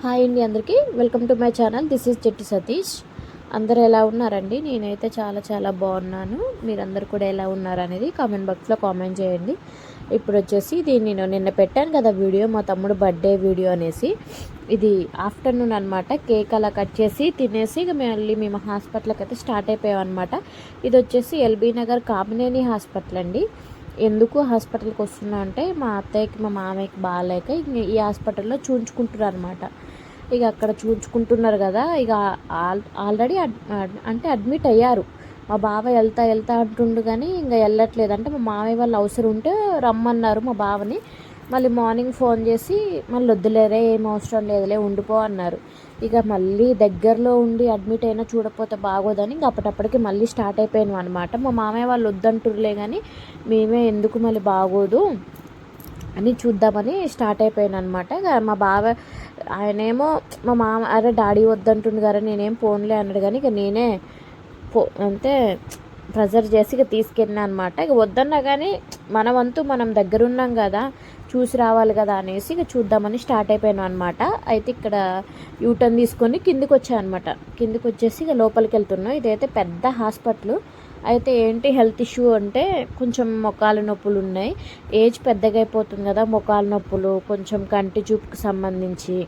Hi అండి అందరికీ. Welcome to my channel. This is Chetti Satish. అందరు ఎలా ఉన్నారండి? నేనైతే చాలా చాలా బాగున్నాను. మీరందరూ కూడా ఎలా ఉన్నారు అనేది కామెంట్ బాక్స్లో కామెంట్ చేయండి. ఇప్పుడు వచ్చేసి ఇది నేను నిన్న పెట్టాను కదా వీడియో మా తమ్ముడు బర్త్డే వీడియో అనేసి. ఇది ఆఫ్టర్నూన్ అనమాట కేక్ అలా కట్ చేసి తినేసి ఇక మళ్ళీ మేము హాస్పిటల్కి అయితే స్టార్ట్ అయిపోయాం అనమాట ఇది వచ్చేసి ఎల్బీ నగర్ కామినేని హాస్పిటల్ అండి. ఎందుకు హాస్పిటల్కి వస్తున్నా అంటే మా అత్తయ్యకి మా మామయ్యకి బాగాలేక ఈ హాస్పిటల్లో చూంచుకుంటున్నారు అనమాట ఇక అక్కడ చూచుకుంటున్నారు కదా ఇక ఆల్ ఆల్రెడీ అంటే అడ్మిట్ అయ్యారు. మా బావ వెళ్తా వెళ్తా అంటుండు కానీ ఇంకా వెళ్ళట్లేదు అంటే మా మామయ్య వాళ్ళు అవసరం ఉంటే రమ్మన్నారు మా బావని. మళ్ళీ మార్నింగ్ ఫోన్ చేసి మళ్ళీ వద్దులేరే ఏం అవసరం లేదులే ఉండిపో అన్నారు. ఇక మళ్ళీ దగ్గరలో ఉండి అడ్మిట్ అయినా చూడకపోతే బాగోదని ఇంక అప్పటప్పటికి మళ్ళీ స్టార్ట్ అయిపోయాను అనమాట మా మామయ్య వాళ్ళు వద్దంటురులే కానీ మేమే ఎందుకు మళ్ళీ బాగోదు అని చూద్దామని స్టార్ట్ అయిపోయాను అనమాట ఇక మా బావ ఆయనేమో మా మామ అరే డాడీ వద్దంటుండు కదా నేనేం ఫోన్లే అన్నాడు. కానీ ఇక నేనే పో అంటే ప్రెజర్ చేసి ఇక తీసుకెళ్ళినా అనమాట ఇక వద్దన్నా కానీ మన వంతు మనం దగ్గరున్నాం కదా చూసి రావాలి కదా అనేసి ఇక చూద్దామని స్టార్ట్ అయిపోయాను అనమాట అయితే ఇక్కడ యూటర్న్ తీసుకొని కిందికి వచ్చాను అనమాట కిందికి వచ్చేసి ఇక లోపలికి వెళ్తున్నాం. ఇదైతే పెద్ద హాస్పిటల్. అయితే ఏంటి హెల్త్ ఇష్యూ అంటే కొంచెం మొకాల నొప్పులు ఉన్నాయి. ఏజ్ పెద్దగా అయిపోతుంది కదా మొకాల నొప్పులు కొంచెం కంటి చూపుకు సంబంధించి.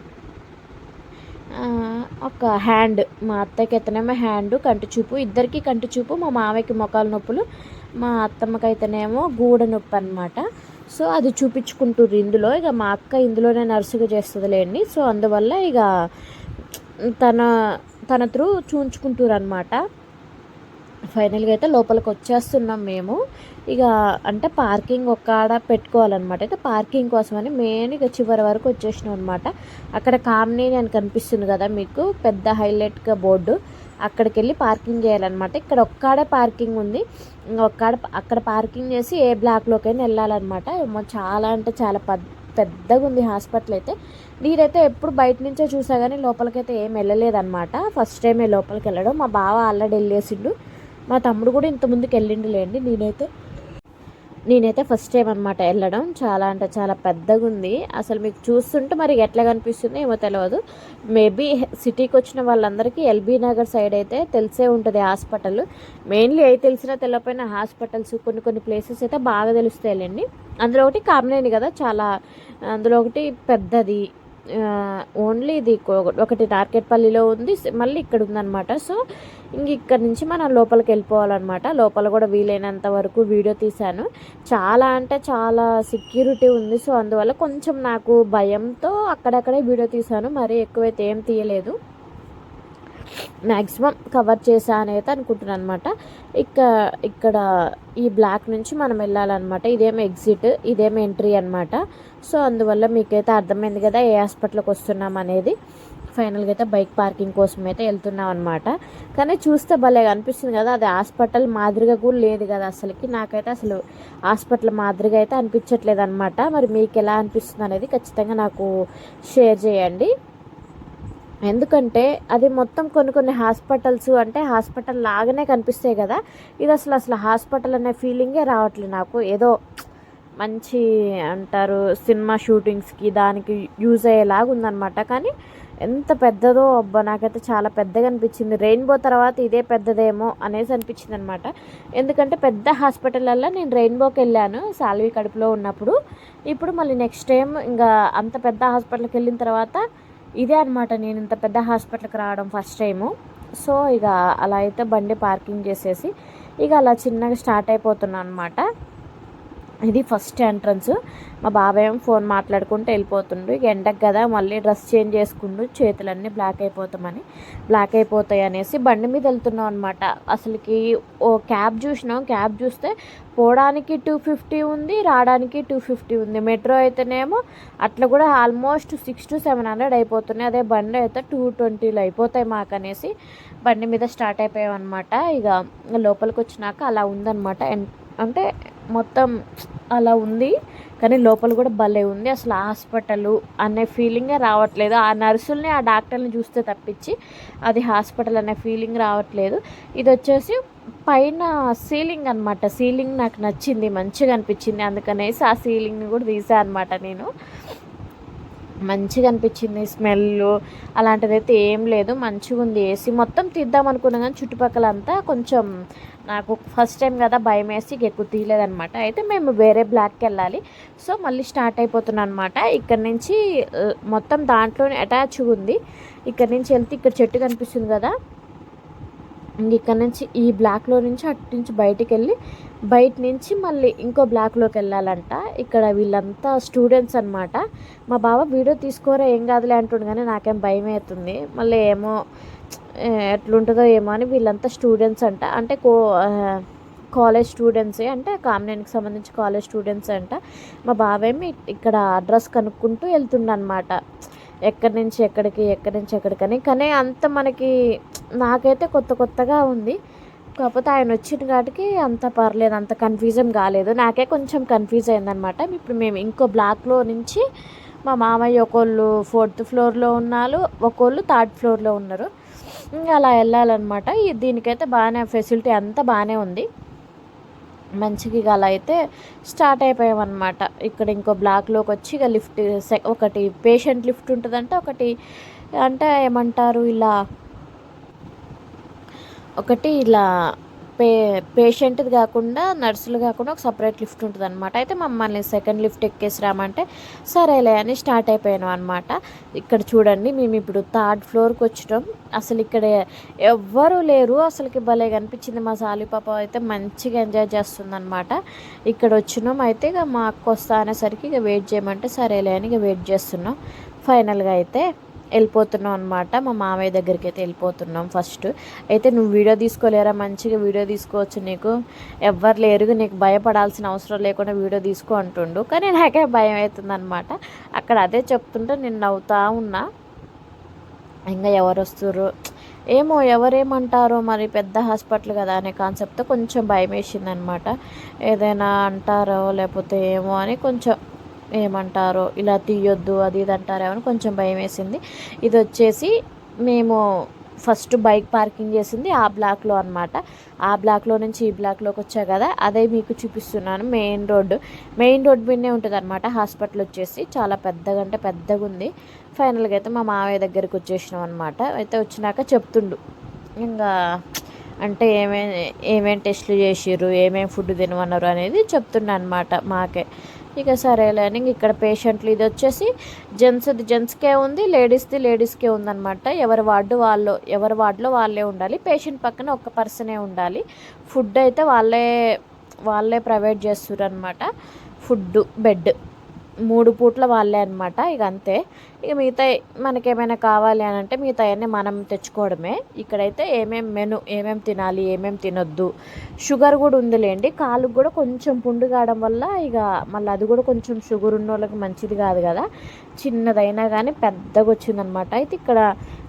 ఒక హ్యాండ్. మా అత్తకి అయితేనేమో హ్యాండ్ కంటి చూపు. ఇద్దరికి కంటి చూపు. మా మామయ్యకి మొఖాలు నొప్పులు. మా అత్తమ్మకి అయితేనేమో గూడ నొప్పి అనమాట సో అది చూపించుకుంటుర్రు ఇందులో. ఇక మా అక్క ఇందులోనే నర్సుగా చేస్తుందిలేండి. సో అందువల్ల ఇక తన తన త్రూ చూంచుకుంటారు అనమాట ఫైనల్గా అయితే లోపలికి వచ్చేస్తున్నాం మేము. ఇక అంటే పార్కింగ్ ఒక ఆడ పెట్టుకోవాలన్నమాట. అయితే పార్కింగ్ కోసమని మెయిన్ ఇక చివరి వరకు వచ్చేసినాం అనమాట అక్కడ కామ్నేని అని కనిపిస్తుంది కదా మీకు పెద్ద హైలైట్గా బోర్డు. అక్కడికి వెళ్ళి పార్కింగ్ చేయాలన్నమాట. ఇక్కడ ఒక్కాడే పార్కింగ్ ఉంది. ఒక్కాడ అక్కడ పార్కింగ్ చేసి ఏ బ్లాక్లోకైనా వెళ్ళాలన్నమాట. ఏమో చాలా అంటే చాలా పెద్ద పెద్దగా ఉంది హాస్పిటల్ అయితే. నేనైతే ఎప్పుడు బయట నుంచే చూసా కానీ లోపలికైతే ఏం వెళ్ళలేదన్నమాట. ఫస్ట్ టైమే లోపలికి వెళ్ళడం. మా బావ ఆల్రెడీ వెళ్ళేసిండు. మా తమ్ముడు కూడా ఇంత ముందుకు లేండి నేనైతే నేనైతే ఫస్ట్ టైం అనమాట వెళ్ళడం. చాలా అంటే చాలా పెద్దగా ఉంది. అసలు మీకు చూస్తుంటే మరి ఎట్లా కనిపిస్తుంది ఏమో తెలియదు మేబీ సిటీకి వచ్చిన వాళ్ళందరికీ ఎల్బీ నగర్ సైడ్ అయితే తెలిసే ఉంటుంది హాస్పిటల్. మెయిన్లీ అయితే తెలిసినా తెలియకపోయినా హాస్పిటల్స్ కొన్ని కొన్ని ప్లేసెస్ అయితే బాగా తెలుస్తాయిలేండి. అందులో ఒకటి కామినేని కదా చాలా అందులో ఒకటి పెద్దది. ఓన్లీ ఇది ఒకటి నార్కెట్పల్లిలో ఉంది మళ్ళీ ఇక్కడ ఉందన్నమాట. సో ఇంక ఇక్కడ నుంచి మనం లోపలికి వెళ్ళిపోవాలన్నమాట. లోపల కూడా వీలైనంత వరకు వీడియో తీశాను. చాలా అంటే చాలా సెక్యూరిటీ ఉంది. సో అందువల్ల కొంచెం నాకు భయంతో అక్కడక్కడే వీడియో తీశాను. మరీ ఎక్కువైతే ఏం తీయలేదు. మ్యాక్సిమం కవర్ చేశాను అయితే అనుకుంటున్నాను అనమాట ఇక ఇక్కడ ఈ బ్లాక్ నుంచి మనం వెళ్ళాలన్నమాట. ఇదేం ఎగ్జిట్ ఇదేం ఎంట్రీ అనమాట సో అందువల్ల మీకైతే అర్థమైంది కదా ఏ హాస్పిటల్కి వస్తున్నాం అనేది. ఫైనల్గా అయితే బైక్ పార్కింగ్ కోసం అయితే వెళ్తున్నాం అనమాట కానీ చూస్తే భలే అనిపిస్తుంది కదా అది హాస్పిటల్ మాదిరిగా కూడా లేదు కదా అసలుకి. నాకైతే అసలు హాస్పిటల్ మాదిరిగా అయితే అనిపించట్లేదు అనమాట మరి మీకు ఎలా అనిపిస్తుంది అనేది ఖచ్చితంగా నాకు షేర్ చేయండి. ఎందుకంటే అది మొత్తం కొన్ని కొన్ని హాస్పిటల్స్ అంటే హాస్పిటల్ లాగానే కనిపిస్తాయి కదా. ఇది అసలు అసలు హాస్పిటల్ అనే ఫీలింగే రావట్లేదు నాకు. ఏదో మంచి అంటారు సినిమా షూటింగ్స్కి దానికి యూజ్ అయ్యేలాగా ఉందన్నమాట. కానీ ఎంత పెద్దదో అబ్బా నాకైతే చాలా పెద్దగా అనిపించింది. రెయిన్బో తర్వాత ఇదే పెద్దదేమో అనేసి అనిపించింది అనమాట ఎందుకంటే పెద్ద హాస్పిటల్లో నేను రెయిన్బోకి వెళ్ళాను సాల్వి కడుపులో ఉన్నప్పుడు. ఇప్పుడు మళ్ళీ నెక్స్ట్ టైం ఇంకా అంత పెద్ద హాస్పిటల్కి వెళ్ళిన తర్వాత ఇదే అనమాట నేను ఇంత పెద్ద హాస్పిటల్కి రావడం ఫస్ట్ టైము. సో ఇక అలా అయితే బండి పార్కింగ్ చేసేసి ఇక అలా చిన్నగా స్టార్ట్ అయిపోతున్నాను అనమాట ఇది ఫస్ట్ ఎంట్రన్స్. మా బాబాయ్ ఫోన్ మాట్లాడుకుంటూ వెళ్ళిపోతుండు. ఇక ఎండకు కదా మళ్ళీ డ్రెస్ చేంజ్ చేసుకుండు. చేతులన్నీ బ్లాక్ అయిపోతామని. బ్లాక్ అయిపోతాయి అనేసి బండి మీద వెళ్తున్నాం అనమాట అసలుకి ఓ క్యాబ్ చూసినాం. క్యాబ్ చూస్తే పోవడానికి టూ ఫిఫ్టీ ఉంది రావడానికి టూ ఫిఫ్టీ ఉంది. మెట్రో అయితేనేమో అట్లా కూడా almost six to seven hundred అయిపోతున్నాయి. అదే బండి అయితే టూ ట్వంటీలో అయిపోతాయి మాకు అనేసి బండి మీద స్టార్ట్ అయిపోయాం అనమాట ఇక లోపలికి వచ్చినాక అలా ఉందన్నమాట. అంటే మొత్తం అలా ఉంది. కానీ లోపల కూడా భలే ఉంది. అసలు హాస్పిటల్ అనే ఫీలింగే రావట్లేదు. ఆ నర్సుల్ని ఆ డాక్టర్ని చూస్తే తప్పించి అది హాస్పిటల్ అనే ఫీలింగ్ రావట్లేదు. ఇది వచ్చేసి పైన సీలింగ్ అనమాట సీలింగ్ నాకు నచ్చింది మంచిగా అనిపించింది. అందుకనేసి ఆ సీలింగ్ని కూడా తీసా అనమాట నేను. మంచిగా అనిపించింది స్మెల్ అలాంటిది అయితే ఏం లేదు. మంచిగా ఉంది ఏసీ మొత్తం తీద్దాం అనుకున్నా కానీ చుట్టుపక్కల అంతా కొంచెం నాకు ఫస్ట్ టైం కదా భయం వేసి ఎక్కువ తీయలేదనమాట అయితే మేము వేరే బ్లాక్కి వెళ్ళాలి. సో మళ్ళీ స్టార్ట్ అయిపోతున్నాం అనమాట ఇక్కడ నుంచి మొత్తం దాంట్లోనే అటాచ్ ఉంది. ఇక్కడ నుంచి వెళ్తే ఇక్కడ చెట్టు కనిపిస్తుంది కదా. ఇక్కడ నుంచి ఈ బ్లాక్లో నుంచి అటు నుంచి బయటికి వెళ్ళి బయట నుంచి మళ్ళీ ఇంకో బ్లాక్లోకి వెళ్ళాలంట. ఇక్కడ వీళ్ళంతా స్టూడెంట్స్ అనమాట మా బావ వీడియో తీసుకోరా ఏం కాదులే అంటుండు కానీ నాకేం భయం అవుతుంది మళ్ళీ ఏమో ఎట్లుంటుందో ఏమో అని వీళ్ళంతా స్టూడెంట్స్ అంట. అంటే కో కాలేజ్ స్టూడెంట్సే అంటే కామినేనికి సంబంధించి కాలేజ్ స్టూడెంట్స్ అంట. మా బావేమి ఇక్కడ అడ్రస్ కనుక్కుంటూ వెళ్తుండనమాట ఎక్కడి నుంచి ఎక్కడికి ఎక్కడి నుంచి ఎక్కడికని కానీ అంత మనకి నాకైతే కొత్త కొత్తగా ఉంది. కాకపోతే ఆయన వచ్చిన కాటికి అంత పర్లేదు అంత కన్ఫ్యూజన్ కాలేదు. నాకే కొంచెం కన్ఫ్యూజ్ అయిందనమాట ఇప్పుడు మేము ఇంకో బ్లాక్లో నుంచి మా మామయ్య ఒకళ్ళు ఫోర్త్ ఫ్లోర్లో ఉన్నారు ఒకళ్ళు థర్డ్ ఫ్లోర్లో ఉన్నారు. అలా వెళ్ళాలన్నమాట. ఈ- దీనికైతే బాగానే ఫెసిలిటీ అంతా బాగానే ఉంది. మంచిగా ఇక అలా అయితే స్టార్ట్ అయిపోయామన్నమాట. ఇక్కడ ఇంకో బ్లాక్లోకి వచ్చి ఇక లిఫ్ట్ సె- ఒకటి పేషెంట్ లిఫ్ట్ ఉంటుందంటే ఒకటి అంటే ఏమంటారు ఇలా ఒకటి ఇలా పే పేషెంట్ది కాకుండా నర్సులు కాకుండా ఒక సపరేట్ లిఫ్ట్ ఉంటుంది అనమాట అయితే మమ్మల్ని సెకండ్ లిఫ్ట్ ఎక్కేసి రామంటే సరేలే అని స్టార్ట్ అయిపోయాను అనమాట ఇక్కడ చూడండి మేము ఇప్పుడు థర్డ్ ఫ్లోర్కి వచ్చినాం. అసలు ఇక్కడ ఎవ్వరూ లేరు. అసలుకి భలే కనిపించింది. మా సాలి పాప అయితే మంచిగా ఎంజాయ్ చేస్తుందనమాట ఇక్కడ వచ్చినాం. అయితే ఇక మా అక్క వస్తా అనేసరికి ఇక వెయిట్ చేయమంటే సరేలే అని ఇక వెయిట్ చేస్తున్నాం. ఫైనల్గా అయితే వెళ్ళిపోతున్నాం అనమాట మా మామయ్య దగ్గరికి అయితే వెళ్ళిపోతున్నాం ఫస్ట్ అయితే నువ్వు వీడియో తీసుకోలేరా మంచిగా వీడియో తీసుకోవచ్చు నీకు? ఎవ్వరు లేరు నీకు భయపడాల్సిన అవసరం లేకుండా వీడియో తీసుకో అంటుండు. కానీ నాకే భయం అవుతుంది అనమాట అక్కడ అదే చెప్తుంటే నేను నవ్వుతా ఉన్నా. ఇంకా ఎవరు వస్తారు ఏమో ఎవరేమంటారో మరి పెద్ద హాస్పిటల్ కదా అనే కాన్సెప్ట్తో కొంచెం భయం వేసింది అనమాట ఏదైనా అంటారో లేకపోతే ఏమో అని కొంచెం ఏమంటారో ఇలా తీయొద్దు అది ఇది అంటారేమని కొంచెం భయం వేసింది ఇది వచ్చేసి మేము ఫస్ట్ బైక్ పార్కింగ్ చేసింది ఆ బ్లాక్లో అనమాట ఆ బ్లాక్లో నుంచి ఈ బ్లాక్లోకి వచ్చా కదా అదే మీకు చూపిస్తున్నాను మెయిన్ రోడ్డు. మెయిన్ రోడ్ మీదనే ఉంటుంది అనమాట హాస్పిటల్ వచ్చేసి. చాలా పెద్దగా అంటే పెద్దగా ఉంది. ఫైనల్గా అయితే మా మావయ్య దగ్గరికి వచ్చేసినాం అనమాట అయితే వచ్చినాక చెప్తుండు. ఇంకా అంటే ఏమేమి ఏమేమి టెస్టులు చేసిర్రు ఏమేమి ఫుడ్ తినమన్నారు అనేది చెప్తున్నా అనమాట మాకే. ఇక సరేలే అని ఇక్కడ పేషెంట్లు ఇది వచ్చేసి జెంట్స్ది జెంట్స్కే ఉంది లేడీస్ది లేడీస్కే ఉందన్నమాట. ఎవరి వార్డు వాళ్ళు ఎవరి వార్డులో వాళ్ళే ఉండాలి. పేషెంట్ పక్కన ఒక పర్సనే ఉండాలి. ఫుడ్ అయితే వాళ్ళే వాళ్ళే ప్రొవైడ్ చేస్తారు అనమాట ఫుడ్ బెడ్. మూడు పూట్ల వాళ్ళే అనమాట ఇక అంతే. ఇక మిగతా మనకేమైనా కావాలి అని అంటే మిగతా అన్నీ మనం తెచ్చుకోవడమే. ఇక్కడైతే ఏమేం మెను ఏమేం తినాలి ఏమేం తినొద్దు. షుగర్ కూడా ఉందిలేండి. కాలుకు కూడా కొంచెం పుండు కావడం వల్ల ఇక మళ్ళీ అది కూడా కొంచెం షుగర్ ఉన్న వాళ్ళకి మంచిది కాదు కదా. చిన్నదైనా కానీ పెద్దగా వచ్చిందనమాట అయితే ఇక్కడ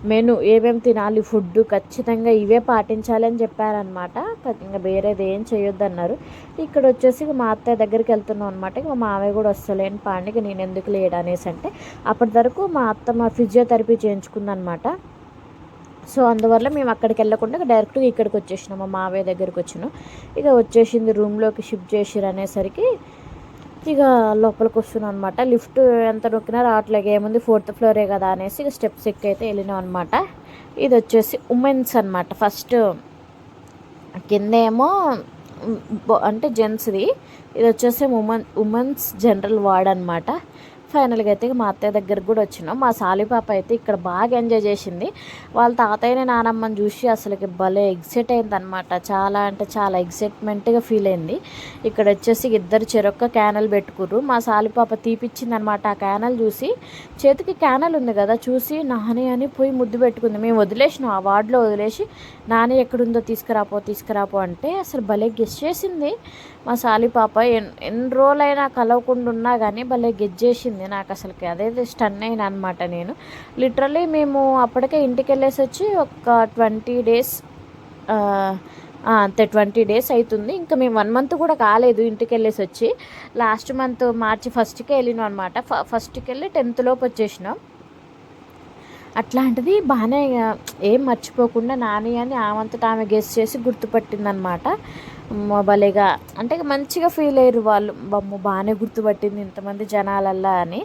మెను ఏమేమి తినాలి ఫుడ్ ఖచ్చితంగా ఇవే పాటించాలని చెప్పారనమాట ఇంకా వేరేది ఏం చేయొద్దు అన్నారు ఇక్కడ వచ్చేసి మా అత్తయ్య దగ్గరికి వెళ్తున్నాం అనమాట ఇక మా మావయ్య కూడా వస్తలేని పాండికి నేను ఎందుకు లేడు అనేసి అంటే అప్పటి వరకు మా అత్త మా ఫిజియోథెరపీ చేయించుకుందనమాట సో అందువల్ల మేము అక్కడికి వెళ్ళకుండా డైరెక్ట్గా ఇక్కడికి వచ్చేసినాం. మా మావయ్య దగ్గరికి వచ్చినాం. ఇక వచ్చేసింది రూమ్లోకి షిఫ్ట్ చేసిరు అనేసరికి ఇక లోపలికి వస్తున్నాం అనమాట లిఫ్ట్ ఎంత నొక్కినా రావట్లేదు. ఏముంది? ఫోర్త్ ఫ్లోరే కదా అనేసి ఇక స్టెప్స్ ఎక్కి అయితే వెళ్ళినాం అనమాట ఇది వచ్చేసి ఉమెన్స్ అనమాట ఫస్ట్ కిందేమో అంటే జెంట్స్ది. ఇది వచ్చేసి ఉమెన్ ఉమెన్స్ జనరల్ వార్డ్ అనమాట ఫైనల్గా అయితే మా అత్తయ్య దగ్గరికి కూడా వచ్చినాం. మా సాలిపాప అయితే ఇక్కడ బాగా ఎంజాయ్ చేసింది. వాళ్ళ తాతయ్యని నానమ్మని చూసి అసలుకి భలే ఎగ్జైట్ అయింది అనమాట చాలా అంటే చాలా ఎగ్జైట్మెంట్గా ఫీల్ అయింది. ఇక్కడ వచ్చేసి ఇద్దరు చెరొక్క క్యానల్ పెట్టుకుర్రు. మా సాలిపాప తీపిచ్చిందనమాట తీపిచ్చింది అనమాట ఆ క్యానల్ చూసి చేతికి క్యానల్ ఉంది కదా చూసి నాని అని పోయి ముద్దు పెట్టుకుంది. మేము వదిలేసినాం. ఆ వార్డులో వదిలేసి నాని ఎక్కడుందో తీసుకురాపో తీసుకురాపో అంటే అసలు భలే గెస్ట్ చేసింది. మా సాలి పాప ఎన్ ఎన్ని రోజులైనా కలవకుండా ఉన్నా కానీ భలే గెజ్జేసింది. నాకు అసలుకి అదే స్టన్ అయిన అనమాట నేను. లిటరలీ మేము అప్పటికే ఇంటికి వెళ్ళేసి వచ్చి ఒక ట్వంటీ డేస్ అంతే ట్వంటీ డేస్ అవుతుంది ఇంకా మేము వన్ మంత్ కూడా కాలేదు ఇంటికి వెళ్ళేసి వచ్చి. లాస్ట్ మంత్ మార్చి ఫస్ట్కే వెళ్ళినాం అనమాట ఫస్ట్కి వెళ్ళి టెన్త్ లోపు వచ్చేసినాం. అట్లాంటిది బాగానే ఇక ఏం మర్చిపోకుండా నాని అని ఆమంతటా ఆమె గెస్ట్ చేసి గుర్తుపట్టిందనమాట. భలేగా అంటే మంచిగా ఫీల్ అయ్యారు వాళ్ళు. బొమ్మ బాగానే గుర్తుపట్టింది ఇంతమంది జనాలల్లా అని.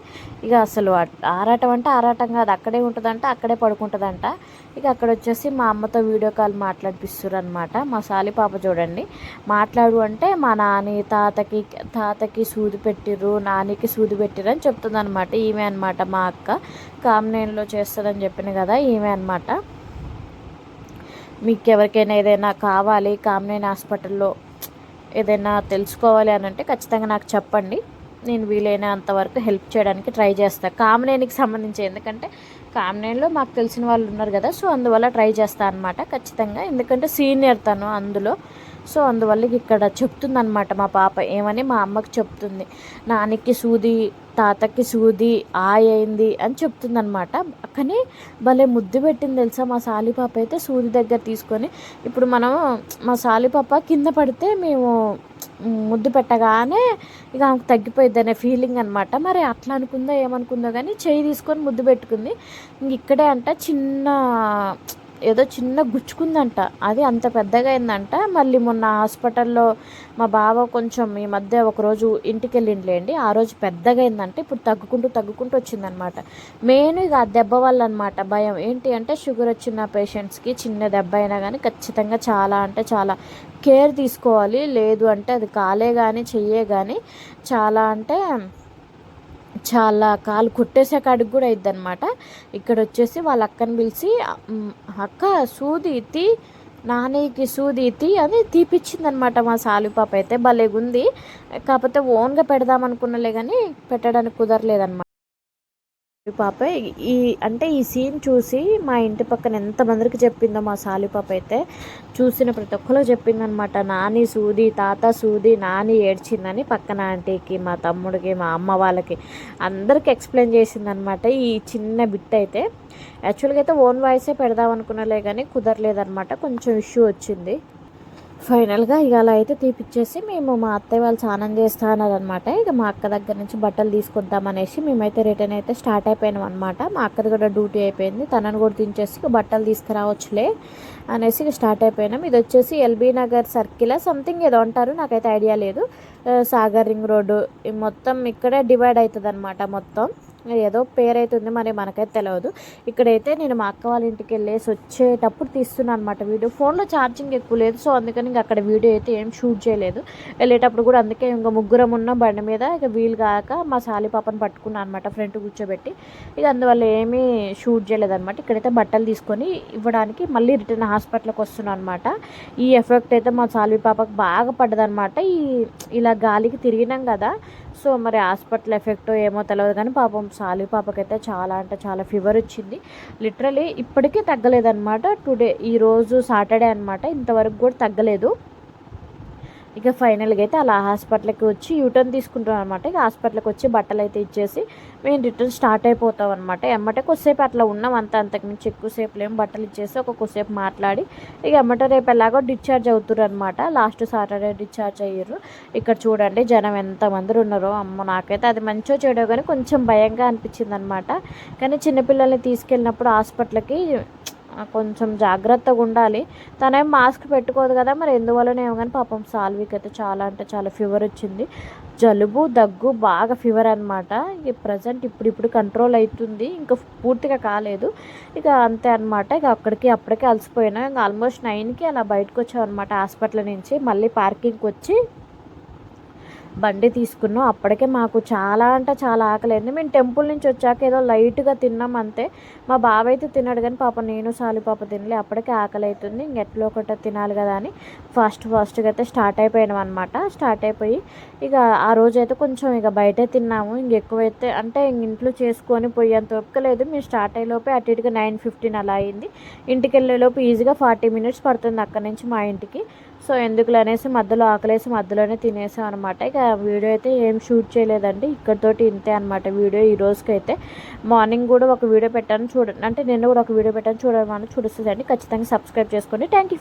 ఇక అసలు ఆరాటం అంటే ఆరాటం కాదు. అక్కడే ఉంటుందంట అక్కడే పడుకుంటుందంట. ఇక అక్కడ వచ్చేసి మా అమ్మతో వీడియో కాల్ మాట్లాడిపిస్తారు అనమాట మా సాలి పాప చూడండి. మాట్లాడు అంటే మా నాని తాతకి తాతకి సూది పెట్టిర్రు నానికి సూది పెట్టిర్రు అని చెప్తుంది అనమాట ఈమె అనమాట మా అక్క. కామ్నేన్లో చేస్తుందని చెప్పిన కదా ఈమె అనమాట మీకు ఎవరికైనా ఏదైనా కావాలి కామ్నేని హాస్పిటల్లో ఏదైనా తెలుసుకోవాలి అని అంటే ఖచ్చితంగా నాకు చెప్పండి. నేను వీలైనంత వరకు హెల్ప్ చేయడానికి ట్రై చేస్తాను కామ్నేనికి సంబంధించి ఎందుకంటే కామినేనిలో మాకు తెలిసిన వాళ్ళు ఉన్నారు కదా సో అందువల్ల ట్రై చేస్తాను అనమాట ఖచ్చితంగా. ఎందుకంటే సీనియర్ తను అందులో. సో అందువల్ల ఇక్కడ చెప్తుందనమాట మా పాప. ఏమని మా అమ్మకి చెప్తుంది. నానికి సూది తాతకి సూది అయింది అని చెప్తుందనమాట కానీ భలే ముద్దు పెట్టింది తెలుసా మా సాలిపాప అయితే సూది దగ్గర తీసుకొని. ఇప్పుడు మనం మా సాలిపాప కింద పడితే మేము ముద్దు పెట్టగానే ఇక ఆమెకు తగ్గిపోయింది అనే ఫీలింగ్ అనమాట మరి అట్లా అనుకుందో ఏమనుకుందో కానీ చేయి తీసుకొని ముద్దు పెట్టుకుంది. ఇంక ఇక్కడే అంట చిన్న ఏదో చిన్న గుచ్చుకుందంట. అది అంత పెద్దగా అయిందంట మళ్ళీ మొన్న హాస్పిటల్లో మా బావ కొంచెం ఈ మధ్య ఒకరోజు ఇంటికి వెళ్ళిండ్లేండి ఆ రోజు పెద్దగా అయిందంటే ఇప్పుడు తగ్గుకుంటూ తగ్గుకుంటూ వచ్చిందనమాట. మెయిన్ ఇక ఆ దెబ్బ వల్ల అనమాట భయం. ఏంటి అంటే షుగర్ వచ్చిన పేషెంట్స్కి చిన్న దెబ్బ అయినా కానీ ఖచ్చితంగా చాలా అంటే చాలా కేర్ తీసుకోవాలి. లేదు అంటే అది కాలే కానీ చెయ్యే కానీ చాలా అంటే చాలా కాలు కొట్టేసే కాడికి కూడా అయిద్ది అనమాట ఇక్కడ వచ్చేసి వాళ్ళ అక్కని పిలిచి అక్క సూది తీ నాన్నకి సూది తీ అని తీపిచ్చింది అనమాట మా సాలిపాప అయితే. భలేగుంది. కాకపోతే ఓన్గా పెడదామనుకున్నలే కానీ పెట్టడానికి కుదరలేదన్నమాట. పాప ఈ అంటే ఈ సీన్ చూసి మా ఇంటి పక్కన ఎంతమందికి చెప్పిందో మా సాలిపాప అయితే చూసిన ప్రతి ఒక్కరు చెప్పిందనమాట నాని సూది తాత సూది నాని ఏడ్చిందని పక్కన ఆంటీకి మా తమ్ముడికి మా అమ్మ వాళ్ళకి అందరికి ఎక్స్ప్లెయిన్ చేసిందనమాట ఈ చిన్న బిట్ అయితే యాక్చువల్గా అయితే ఓన్ వాయిసే పెడదాం అనుకున్నలే కానీ కుదరలేదనమాట కొంచెం ఇష్యూ వచ్చింది. ఫైనల్గా ఇక అలా అయితే తీపిచ్చేసి మేము మా అత్తయ్య వాళ్ళు స్నానం చేస్తా అనమాట ఇక మా అక్క దగ్గర నుంచి బట్టలు తీసుకుందాం అనేసి మేమైతే రిటర్న్ అయితే స్టార్ట్ అయిపోయినాం అనమాట మా అక్కది కూడా డ్యూటీ అయిపోయింది. తనను కూడా దించేసి ఇక బట్టలు తీసుకురావచ్చులే అనేసి ఇక స్టార్ట్ అయిపోయినాం. ఇది వచ్చేసి ఎల్బీ నగర్ సర్కిల్ సంథింగ్ ఏదో అంటారు. నాకైతే ఐడియా లేదు. Sagar ring road. మొత్తం ఇక్కడే డివైడ్ అవుతుంది అనమాట మొత్తం. ఏదో పేరైతే ఉంది మరి మనకైతే తెలియదు ఇక్కడైతే నేను మా అక్క వాళ్ళ ఇంటికి వెళ్ళేసి వచ్చేటప్పుడు తీస్తున్నాను అనమాట వీడియో. ఫోన్లో ఛార్జింగ్ ఎక్కువ లేదు సో అందుకని ఇంక అక్కడ వీడియో అయితే ఏం షూట్ చేయలేదు. వెళ్ళేటప్పుడు కూడా అందుకే ఇంకా ముగ్గురం ఉన్న బండి మీద. ఇక వీలు కాక మా సాలి పాపను పట్టుకున్నాను అనమాట ఫ్రంట్ కూర్చోబెట్టి. ఇక అందువల్ల ఏమీ షూట్ చేయలేదు అనమాట ఇక్కడైతే బట్టలు తీసుకొని ఇవ్వడానికి మళ్ళీ రిటర్న్ హాస్పిటల్కి వస్తున్నాను అనమాట ఈ ఎఫెక్ట్ అయితే మా సాలి పాపకు బాగా పడ్డదనమాట ఈ ఇలా గాలికి తిరిగినాం కదా సో మరి హాస్పిటల్ ఎఫెక్ట్ ఏమో తెలియదు కానీ పాపం సాలి పాపకైతే చాలా అంటే చాలా ఫీవర్ వచ్చింది. లిటరలీ ఇప్పటికీ తగ్గలేదన్నమాట. టుడే ఈరోజు సాటర్డే అనమాట ఇంతవరకు కూడా తగ్గలేదు. ఇక ఫైనల్గా అయితే అలా హాస్పిటల్కి వచ్చి యూటర్న్ తీసుకుంటాం అనమాట ఇక హాస్పిటల్కి వచ్చి బట్టలు అయితే ఇచ్చేసి మేము రిటర్న్ స్టార్ట్ అయిపోతాం అనమాట ఎమ్మటే కొద్దిసేపు అట్లా ఉన్నాం. అంత అంతకుమించి ఎక్కువసేపు లేము బట్టలు ఇచ్చేసి ఒక కొద్దిసేపు మాట్లాడి ఇక ఎమ్మటే రేపు ఎలాగో డిశ్చార్జ్ అవుతారు అనమాట లాస్ట్ సాటర్డే డిశ్చార్జ్ అయ్యారు ఇక్కడ చూడండి జనం ఎంతమంది ఉన్నారో. అమ్మ నాకైతే అది మంచిగా చెడో కానీ కొంచెం భయంగా అనిపించింది అనమాట కానీ చిన్నపిల్లల్ని తీసుకెళ్ళినప్పుడు హాస్పిటల్కి కొంచెం జాగ్రత్తగా ఉండాలి. తనేం మాస్క్ పెట్టుకోదు కదా మరి ఎందువల్లనేమో కానీ పాపం సాల్వికి అయితే చాలా అంటే చాలా ఫీవర్ వచ్చింది. జలుబు దగ్గు బాగా ఫీవర్ అనమాట ఇక ప్రజెంట్ ఇప్పుడు ఇప్పుడు కంట్రోల్ అవుతుంది ఇంకా పూర్తిగా కాలేదు. ఇక అంతే అనమాట ఇక అక్కడికి అప్పటికే అలసిపోయినా. ఇంకా ఆల్మోస్ట్ నైన్కి అలా బయటకు వచ్చాం అనమాట హాస్పిటల్ నుంచి. మళ్ళీ పార్కింగ్కి వచ్చి బండి తీసుకున్నాం. అప్పటికే మాకు చాలా అంటే చాలా ఆకలింది. మేము టెంపుల్ నుంచి వచ్చాక ఏదో లైట్గా తిన్నాం అంతే. మా బావ అయితే తిన్నాడు కానీ పాప నేను సాలి పాప తినలే. అప్పటికే ఆకలి అవుతుంది ఇంకెట్లో ఒకటి తినాలి కదా అని ఫస్ట్ ఫస్ట్గా అయితే స్టార్ట్ అయిపోయాను అనమాట స్టార్ట్ అయిపోయి ఇక ఆ రోజు అయితే కొంచెం ఇక బయటే తిన్నాము. ఇంకెక్కువైతే అంటే ఇంట్లో చేసుకొని పోయేంత ఒక్కలేదు మేము స్టార్ట్ అయ్యేలోపే అటు ఇటుగా నైన్ ఫిఫ్టీన్ అలా అయింది. ఇంటికి వెళ్ళేలోపు ఈజీగా ఫార్టీ మినిట్స్ పడుతుంది అక్కడ నుంచి మా ఇంటికి. సో ఎందుకులు అనేసి మధ్యలో ఆకలేసి మధ్యలోనే తినేసాం అనమాట ఇక వీడియో అయితే ఏం షూట్ చేయలేదండి. ఇక్కడితోటి ఇంతే అనమాట వీడియో ఈ రోజుకైతే. మార్నింగ్ కూడా ఒక వీడియో పెట్టాను చూడండి అంటే నిన్న కూడా ఒక వీడియో పెట్టాను చూడమని చూడొస్తుందండి ఖచ్చితంగా సబ్స్క్రైబ్ చేసుకోండి. Thank you